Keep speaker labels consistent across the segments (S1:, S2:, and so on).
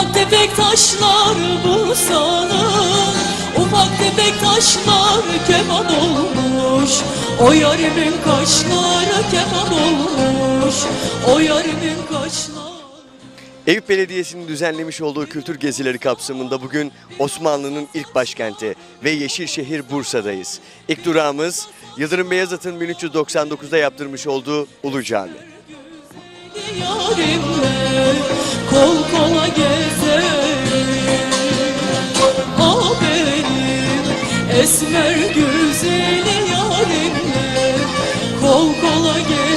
S1: Ufak tefek taşlar Bursa'nın ufak tefek taşlar keman olmuş O yarimin kaşları keman olmuş O yarimin kaşları
S2: Eyüp Belediyesi'nin düzenlemiş olduğu kültür gezileri kapsamında bugün Osmanlı'nın ilk başkenti ve Yeşilşehir Bursa'dayız. İlk durağımız Yıldırım Beyazıt'ın 1399'da yaptırmış olduğu Ulu Cami.
S1: Yarimle kol kola gezerim. Ah benim esmer güzeli yarimle kol kola gezerim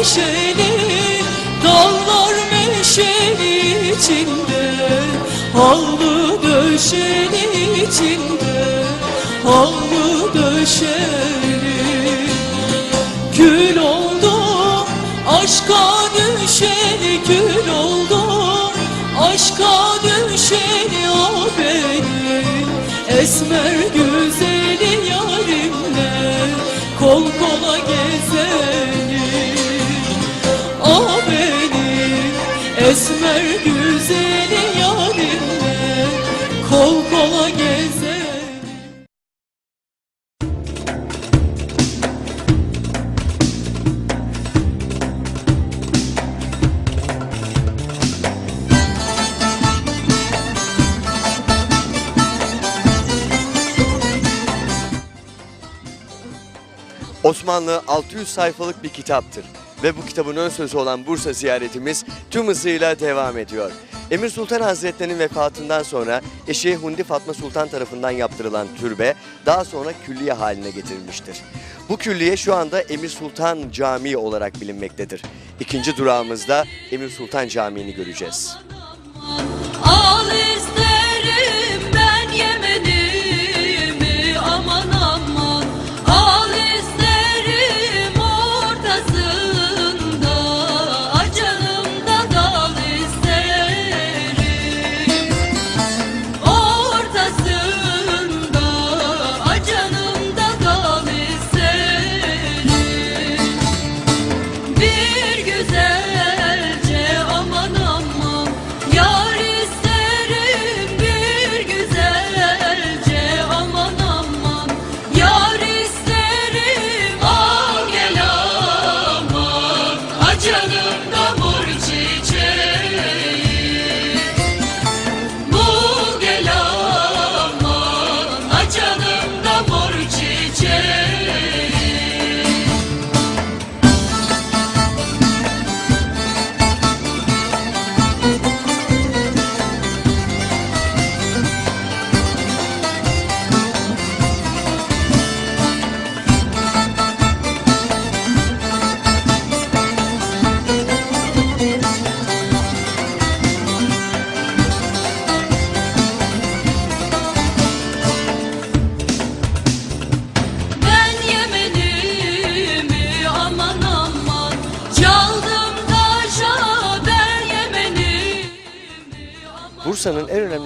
S1: meşeli Dağlar meşeli içinde Havlu döşeli içinde Havlu döşeli. Kül
S2: Osmanlı 600 sayfalık bir kitaptır ve bu kitabın ön sözü olan Bursa ziyaretimiz tüm hızıyla devam ediyor. Emir Sultan Hazretleri'nin vefatından sonra eşi Hundi Fatma Sultan tarafından yaptırılan türbe daha sonra külliye haline getirilmiştir. Bu külliye şu anda Emir Sultan Camii olarak bilinmektedir. İkinci durağımızda Emir Sultan Camii'ni göreceğiz.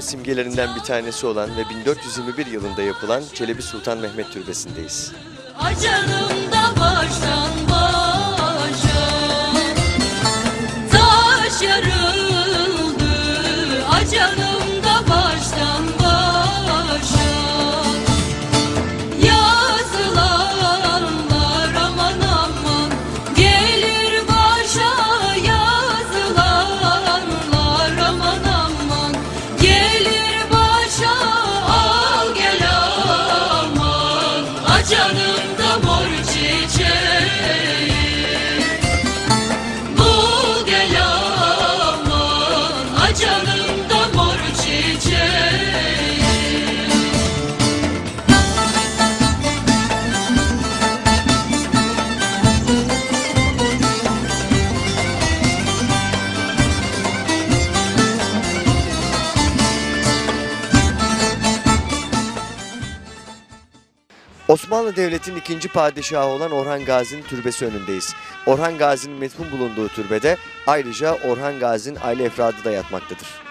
S2: Simgelerinden bir tanesi olan ve 1421 yılında yapılan Çelebi Sultan Mehmet Türbesi'ndeyiz.
S1: Acanımda baştan başa
S2: Osmanlı Devleti'nin ikinci padişahı olan Orhan Gazi'nin türbesi önündeyiz. Orhan Gazi'nin metfun bulunduğu türbede ayrıca Orhan Gazi'nin aile efradı da yatmaktadır.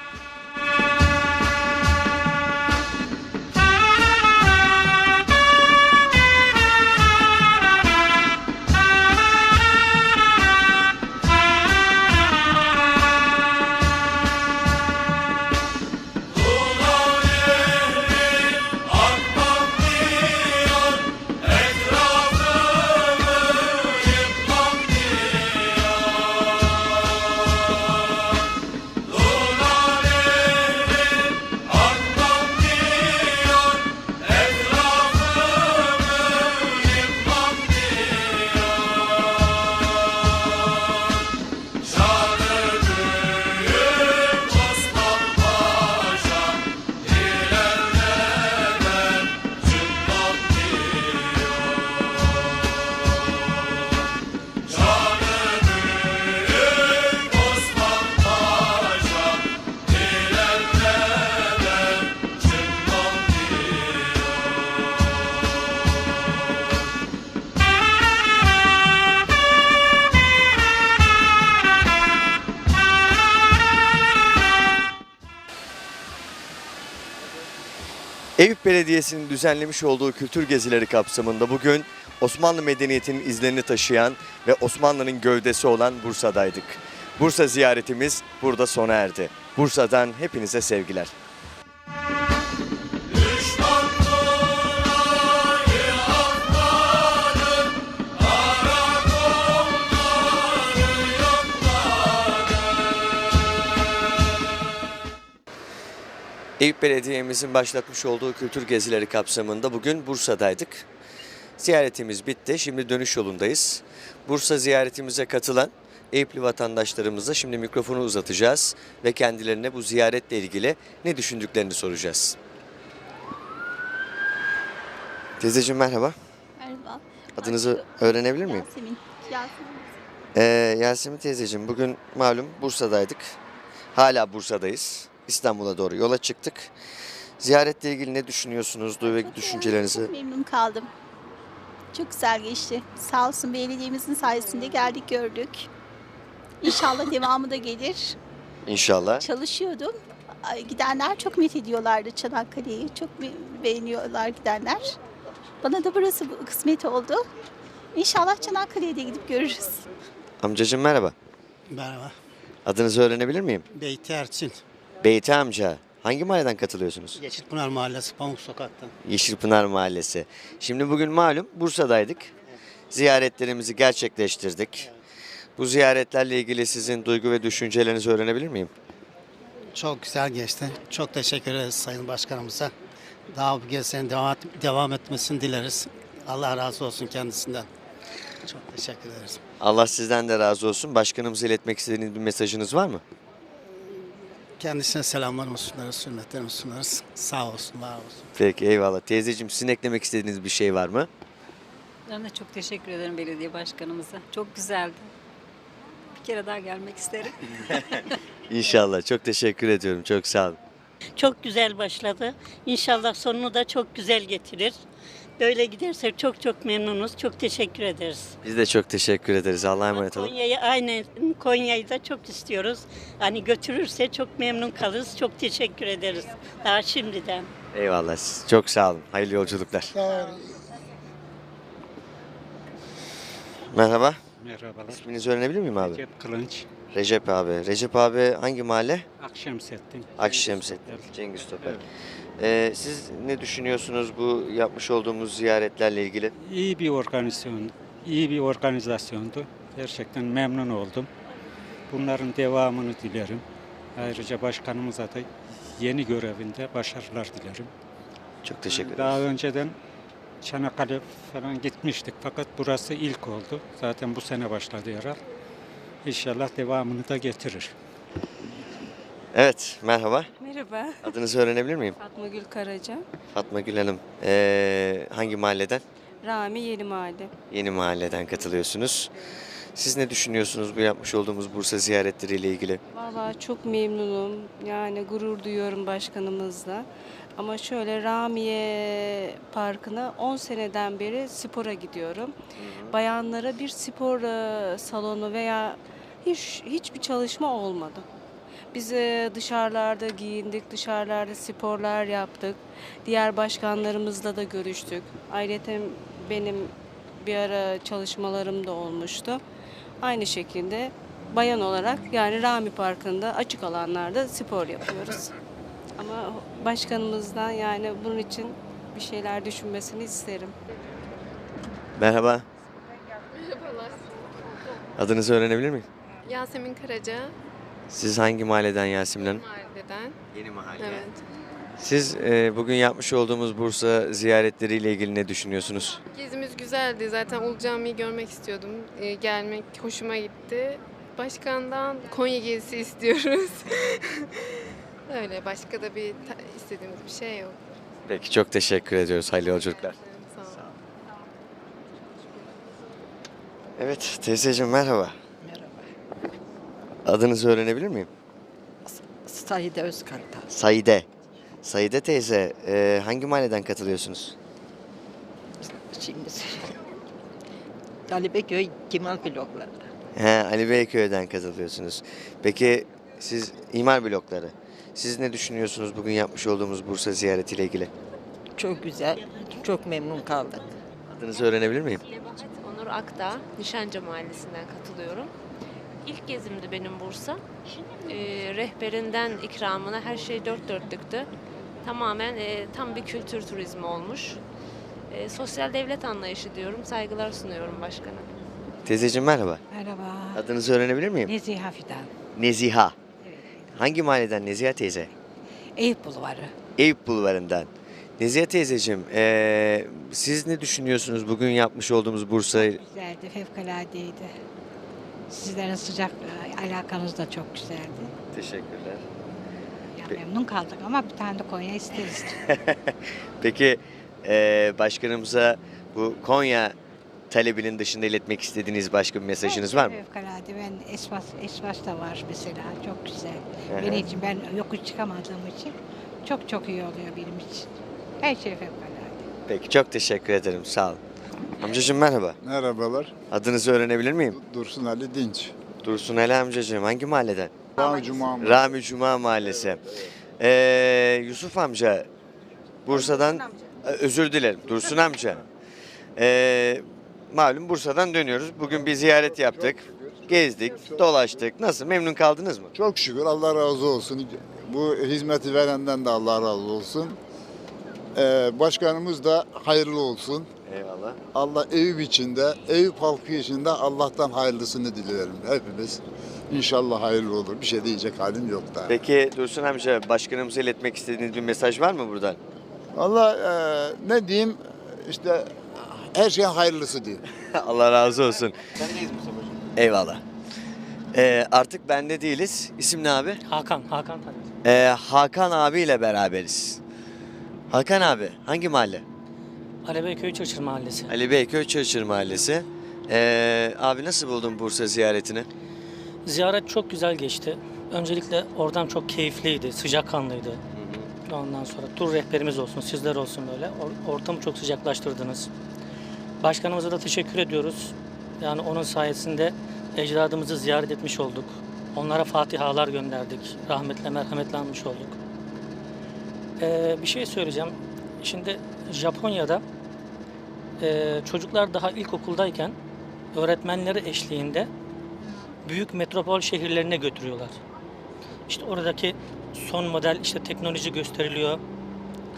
S2: Eyüp Belediyesi'nin düzenlemiş olduğu kültür gezileri kapsamında bugün Osmanlı medeniyetinin izlerini taşıyan ve Osmanlı'nın gövdesi olan Bursa'daydık. Bursa ziyaretimiz burada sona erdi. Bursa'dan hepinize sevgiler. Eyüp Belediye'mizin başlatmış olduğu kültür gezileri kapsamında bugün Bursa'daydık. Ziyaretimiz bitti. Şimdi dönüş yolundayız. Bursa ziyaretimize katılan Eyüplü vatandaşlarımıza şimdi mikrofonu uzatacağız ve kendilerine bu ziyaretle ilgili ne düşündüklerini soracağız. Teyzeciğim merhaba.
S3: Merhaba.
S2: Adınızı öğrenebilir miyim?
S3: Yasemin. Yasemin.
S2: Ee, Yasemin teyzeciğim bugün malum Bursa'daydık. Hala Bursa'dayız. İstanbul'a doğru yola çıktık. Ziyaretle ilgili ne düşünüyorsunuz? Duygu ve düşüncelerinizi
S3: Çok memnun kaldım. Çok güzel geçti. Sağ olsun belediyemizin sayesinde geldik gördük. İnşallah devamı da gelir.
S2: inşallah.
S3: Çalışıyordum. Ay, Gidenler çok met ediyorlardı Çanakkale'yi. Çok be- beğeniyorlar gidenler. Bana da burası bu kısmet oldu. İnşallah Çanakkale'ye de gidip görürüz.
S2: Amcacığım merhaba.
S4: Merhaba.
S2: Adınızı öğrenebilir miyim?
S4: Beyti Erçin.
S2: Beyti amca. Hangi mahalleden katılıyorsunuz?
S4: Yeşilpınar Mahallesi Pamuk Sokak'tan.
S2: Yeşilpınar Mahallesi. Şimdi bugün malum Bursa'daydık. Ziyaretlerimizi gerçekleştirdik. Bu ziyaretlerle ilgili sizin duygu ve düşüncelerinizi öğrenebilir miyim?
S4: Çok güzel geçti. Çok teşekkür ederiz Sayın Başkanımıza. Daha bu gezilerin devam, devam etmesini dileriz. Allah razı olsun kendisinden. Çok teşekkür ederiz.
S2: Allah sizden de razı olsun. Başkanımıza iletmek istediğiniz bir mesajınız var mı?
S4: Kendisine selamlarımı sunarız, hürmetlerimi sunarız. Sağ olsun, var olsun.
S2: Peki eyvallah. Teyzeciğim sizin eklemek istediğiniz bir şey var mı?
S5: Ben de çok teşekkür ederim belediye başkanımıza. Çok güzeldi. Bir kere daha gelmek isterim.
S2: İnşallah. Çok teşekkür ediyorum. Çok sağ olun.
S6: Çok güzel başladı. İnşallah sonunu da çok güzel getirir. Böyle giderse çok çok memnunuz. Çok teşekkür ederiz.
S2: Biz de çok teşekkür ederiz. Allah'a emanet olun.
S6: Konya'yı aynen Konya'yı da çok istiyoruz. Hani götürürse çok memnun kalırız. Çok teşekkür ederiz. Daha şimdiden.
S2: Eyvallah. siz. Çok sağ olun. Hayırlı yolculuklar. Merhaba.
S7: Merhabalar.
S2: İsminizi öğrenebilir miyim abi?
S7: Recep Kılınç,
S2: Recep abi. Recep abi hangi mahalle?
S7: Akşemsettin.
S2: Akşemsettin.
S7: Evet.
S2: Cengiz Topel. Ee, siz ne düşünüyorsunuz bu yapmış olduğumuz ziyaretlerle ilgili?
S7: İyi bir organizasyon, iyi bir organizasyondu. Gerçekten memnun oldum. Bunların devamını dilerim. Ayrıca başkanımıza da yeni görevinde başarılar dilerim.
S2: Çok teşekkür
S7: Daha
S2: ederim.
S7: önceden Çanakkale falan gitmiştik fakat burası ilk oldu. Zaten bu sene başladı herhal. İnşallah devamını da getirir.
S2: Evet, merhaba.
S8: Merhaba,
S2: Adınızı öğrenebilir miyim?
S8: Fatma Gül Karaca,
S2: Fatma Gül Hanım. Ee, hangi mahalleden?
S8: Rami Yeni Mahalle.
S2: Yeni mahalleden katılıyorsunuz. Siz ne düşünüyorsunuz bu yapmış olduğumuz Bursa ziyaretleriyle ilgili?
S8: Valla çok memnunum. Yani gurur duyuyorum başkanımızla. Ama şöyle Ramiye Parkı'na 10 seneden beri spora gidiyorum. Bayanlara bir spor e, salonu veya hiç hiçbir çalışma olmadı. Biz dışarılarda giyindik, dışarılarda sporlar yaptık. Diğer başkanlarımızla da görüştük. Ayrıca benim bir ara çalışmalarım da olmuştu. Aynı şekilde bayan olarak yani Rami Parkı'nda açık alanlarda spor yapıyoruz. Ama başkanımızdan yani bunun için bir şeyler düşünmesini isterim.
S2: Merhaba.
S9: Merhabalar.
S2: Adınızı öğrenebilir miyim?
S9: Yasemin Karaca,
S2: Siz hangi mahalleden Yasemin Hanım?
S9: mahalleden.
S2: Yeni mahalle.
S9: Evet.
S2: Siz e, bugün yapmış olduğumuz Bursa ziyaretleriyle ilgili ne düşünüyorsunuz?
S9: Gezimiz güzeldi. Zaten Ulu Cami'yi görmek istiyordum. Ee, gelmek hoşuma gitti. Başkandan Konya gezisi istiyoruz. Öyle. Başka da bir istediğimiz bir şey yok.
S2: Peki çok teşekkür ediyoruz. Hayırlı yolculuklar.
S9: Sağ olun.
S2: Evet teyzeciğim merhaba. Adınızı öğrenebilir miyim?
S10: Saide Özkartal.
S2: Saide. Saide teyze e, hangi mahalleden katılıyorsunuz?
S10: Şimdi Ali Bekköy Kemal blokları.
S2: He, Ali Beyköy'den katılıyorsunuz. Peki siz imar blokları. Siz ne düşünüyorsunuz bugün yapmış olduğumuz Bursa ziyaretiyle ilgili?
S10: Çok güzel, çok memnun kaldık.
S2: Adınızı öğrenebilir miyim?
S11: Onur Akdağ, Nişancı Mahallesi'nden katılıyorum. İlk gezimdi benim Bursa. Ee, rehberinden ikramına her şey dört dörtlüktü. Tamamen e, tam bir kültür turizmi olmuş. E, sosyal devlet anlayışı diyorum, saygılar sunuyorum başkana.
S2: Teyzeciğim merhaba.
S10: Merhaba.
S2: Adınızı öğrenebilir miyim?
S10: Neziha Fidan.
S2: Neziha. Hangi mahalleden Neziha teyze?
S10: Eyüp Bulvarı.
S2: Eyüp Bulvarı'ndan. Neziha teyzeciğim, eee, siz ne düşünüyorsunuz bugün yapmış olduğumuz Bursa?
S10: Güzeldi, fevkaladeydi. Sizlerin sıcak alakanız da çok güzeldi.
S2: Teşekkürler.
S10: Ya memnun kaldık ama bir tane de Konya isteriz.
S2: Peki eee, başkanımıza bu Konya talebinin dışında iletmek istediğiniz başka bir mesajınız var mı?
S10: Fevkalade. Ben Esmas, Esmas da var mesela. Çok güzel.
S2: Hı hı.
S10: Benim için ben yokuş çıkamadığım için çok çok iyi oluyor benim için. Her şey fevkalade.
S2: Peki çok teşekkür ederim. Sağ olun. Amcacığım merhaba.
S12: Merhabalar.
S2: Adınızı öğrenebilir miyim?
S12: Dursun Ali Dinç.
S2: Dursun Ali amcacığım. Hangi mahalleden?
S12: Rami Cuma
S2: Rami Cuma Mahallesi. Ee, Yusuf amca Bursa'dan Ee, özür dilerim Dursun amca. Ee, malum Bursa'dan dönüyoruz. Bugün bir ziyaret yaptık. Gezdik, dolaştık. Nasıl? Memnun kaldınız mı?
S12: Çok şükür Allah razı olsun. Bu hizmeti verenden de Allah razı olsun. Ee, başkanımız da hayırlı olsun.
S2: Eyvallah.
S12: Allah Eyüp içinde, Eyüp halkı içinde Allah'tan hayırlısını dilerim hepimiz. İnşallah hayırlı olur. Bir şey diyecek halim yok da.
S2: Peki Dursun amca başkanımıza iletmek istediğiniz bir mesaj var mı buradan?
S12: Allah e, ne diyeyim işte her şeyin hayırlısı diyeyim.
S2: Allah razı olsun. Eyvallah. Ee, artık bende değiliz. İsim ne abi?
S13: Hakan, Hakan.
S2: Ee, Hakan abiyle beraberiz. Hakan abi hangi mahalle?
S13: Alebeyköy Çırçır Mahallesi.
S2: Ali Beyköy Çırçır Mahallesi. Ee, abi nasıl buldun Bursa ziyaretini?
S13: Ziyaret çok güzel geçti. Öncelikle oradan çok keyifliydi, sıcakkanlıydı. Ondan sonra tur rehberimiz olsun, sizler olsun böyle. Or- ortamı çok sıcaklaştırdınız. Başkanımıza da teşekkür ediyoruz. Yani onun sayesinde ecdadımızı ziyaret etmiş olduk. Onlara fatihalar gönderdik. Rahmetle merhametle anmış olduk. Ee, bir şey söyleyeceğim. Şimdi Japonya'da e, çocuklar daha ilkokuldayken öğretmenleri eşliğinde büyük metropol şehirlerine götürüyorlar. İşte oradaki son model işte teknoloji gösteriliyor.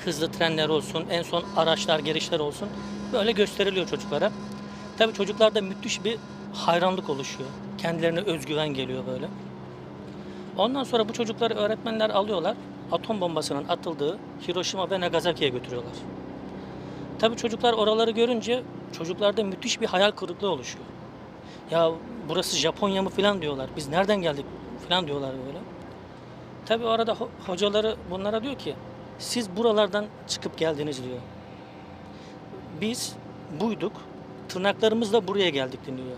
S13: Hızlı trenler olsun, en son araçlar, gelişler olsun. Böyle gösteriliyor çocuklara. Tabii çocuklarda müthiş bir hayranlık oluşuyor. Kendilerine özgüven geliyor böyle. Ondan sonra bu çocukları öğretmenler alıyorlar. Atom bombasının atıldığı Hiroşima ve Nagasaki'ye götürüyorlar. Tabii çocuklar oraları görünce çocuklarda müthiş bir hayal kırıklığı oluşuyor. Ya burası Japonya mı falan diyorlar. Biz nereden geldik falan diyorlar böyle. Tabii arada ho- hocaları bunlara diyor ki siz buralardan çıkıp geldiniz diyor. Biz buyduk. Tırnaklarımızla buraya geldik deniyor.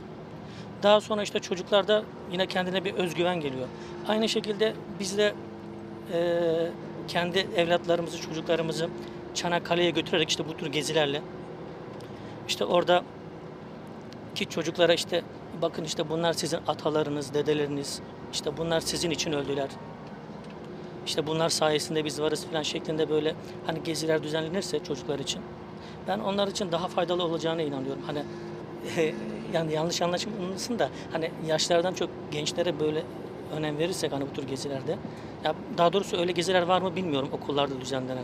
S13: Daha sonra işte çocuklarda yine kendine bir özgüven geliyor. Aynı şekilde biz de eee, kendi evlatlarımızı, çocuklarımızı Çanakkale'ye götürerek işte bu tür gezilerle işte orada ki çocuklara işte bakın işte bunlar sizin atalarınız, dedeleriniz, işte bunlar sizin için öldüler. İşte bunlar sayesinde biz varız falan şeklinde böyle hani geziler düzenlenirse çocuklar için ben onlar için daha faydalı olacağına inanıyorum. Hani yani yanlış anlaşılmasın da hani yaşlardan çok gençlere böyle önem verirsek hani bu tür gezilerde ya daha doğrusu öyle geziler var mı bilmiyorum okullarda düzenlenen.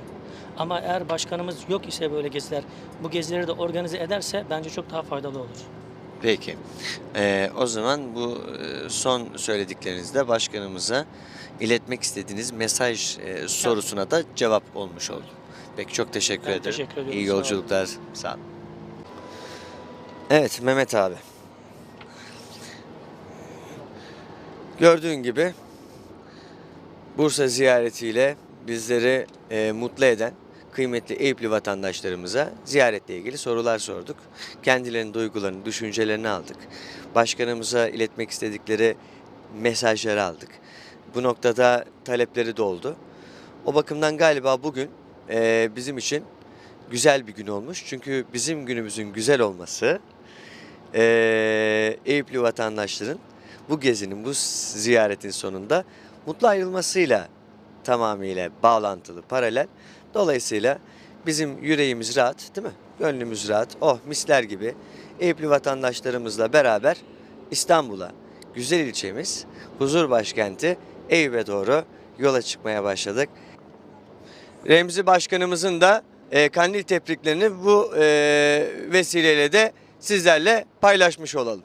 S13: Ama eğer başkanımız yok ise böyle geziler bu gezileri de organize ederse bence çok daha faydalı olur.
S2: Peki. Ee, o zaman bu e, son söylediklerinizde başkanımıza iletmek istediğiniz mesaj e, sorusuna da cevap olmuş oldu. Peki çok teşekkür
S13: Ben
S2: ederim.
S13: teşekkür ediyorum,
S2: İyi
S13: sağ olun.
S2: yolculuklar. Sağ olun. Evet Mehmet abi. Gördüğün gibi Bursa ziyaretiyle bizleri e, mutlu eden kıymetli Eyüplü vatandaşlarımıza ziyaretle ilgili sorular sorduk. Kendilerinin duygularını, düşüncelerini aldık. Başkanımıza iletmek istedikleri mesajları aldık. Bu noktada talepleri doldu. O bakımdan galiba bugün e, bizim için güzel bir gün olmuş. Çünkü bizim günümüzün güzel olması e, Eyüplü vatandaşların bu gezinin, bu ziyaretin sonunda mutlu ayrılmasıyla tamamıyla bağlantılı, paralel. Dolayısıyla bizim yüreğimiz rahat değil mi? Gönlümüz rahat. Oh misler gibi Eyüplü vatandaşlarımızla beraber İstanbul'a, güzel ilçemiz, huzur başkenti Eyüp'e doğru yola çıkmaya başladık. Remzi Başkanımızın da e, kandil tebriklerini bu e, vesileyle de sizlerle paylaşmış olalım.